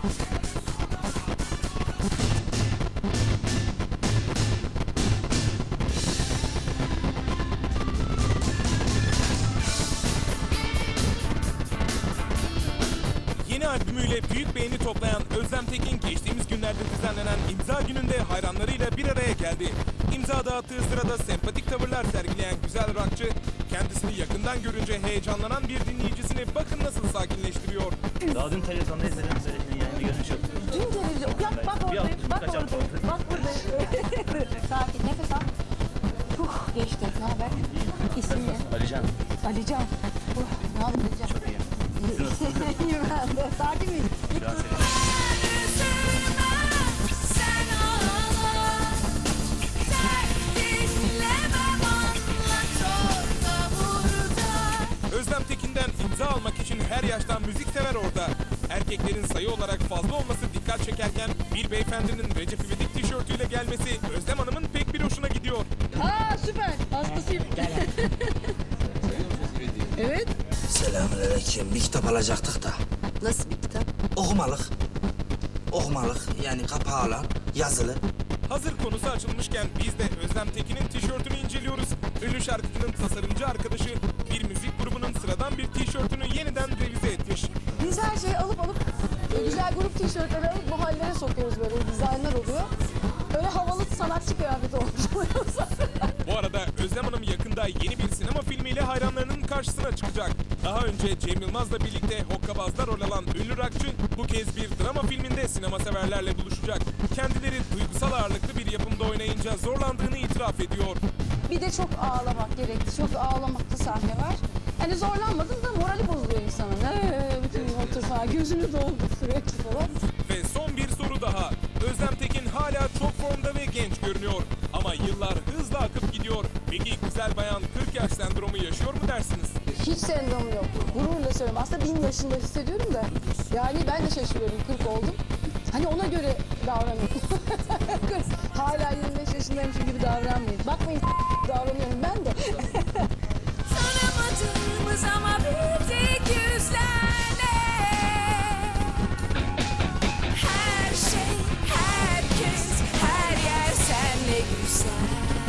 Yeni albümüyle büyük beğeni toplayan Özlem Tekin geçtiğimiz günlerde düzenlenen imza gününde hayranlarıyla bir araya geldi. İmza dağıttığı sırada sempatik tavırlar sergileyen güzel rockçı kendisini yakından görünce heyecanlanan bir dinleyicisini bakın nasıl sakinleştiriyor. Daha dün televizyonda izledim söylediğin Alican. Alican. Uh, ne haber Alican? Çok iyi. İyiyim ben de. Sakin? Biraz burada Özlem Tekin'den imza almak için her yaştan müzik sever orada. Erkeklerin sayı olarak fazla olması dikkat çekerken bir beyefendinin Recep İvedik tişörtüyle gelmesi Özlem Hanım'ın evet. Selamünaleyküm. Bir kitap alacaktık da. Nasıl bir kitap? Okumalık. Okumalık. Yani kapağı olan, yazılı. Hazır konusu açılmışken biz de Özlem Tekin'in tişörtünü inceliyoruz. Ünlü şarkıcının tasarımcı arkadaşı bir müzik grubunun sıradan bir tişörtünü yeniden revize etmiş. Biz her şeyi alıp alıp güzel grup tişörtleri alıp bu hallere sokuyoruz böyle dizaynlar oluyor. Öyle havalı sanatçı kıyafeti olmuş oluyoruz. Bu arada Özlem Hanım yakında yeni bir sinema filmiyle hayranlarının karşısına çıkacak. Daha önce Cem Yılmaz'la birlikte Hokkabaz'da rol alan ünlü rockçı bu kez bir drama filminde sinema severlerle buluşacak. Kendileri duygusal ağırlıklı bir yapımda oynayınca zorlandığını itiraf ediyor. Bir de çok ağlamak gerekti. Çok ağlamaklı sahne var. Hani zorlanmadım da morali bozuluyor insanın. Ee, bütün gün otur falan gözünü doldur sürekli falan. Ve son bir soru daha. Özlem Tekin hala çok formda ve genç görünüyor. Ama yıllar hızla akıp gidiyor. Peki güzel bayan 40 yaş sendromu yaşıyor mu dersiniz? Hiç sendrom yok. Gururla söylüyorum. Aslında bin yaşında hissediyorum da. Yani ben de şaşırıyorum. 40 oldum. Hani ona göre davranıyorum. Hala 25 yaşındaymışım gibi davranmayın. Bakmayın davranıyorum ben de. Tanımadığımız ama bildik yüzlerle Her şey, herkes, her yer senle güzel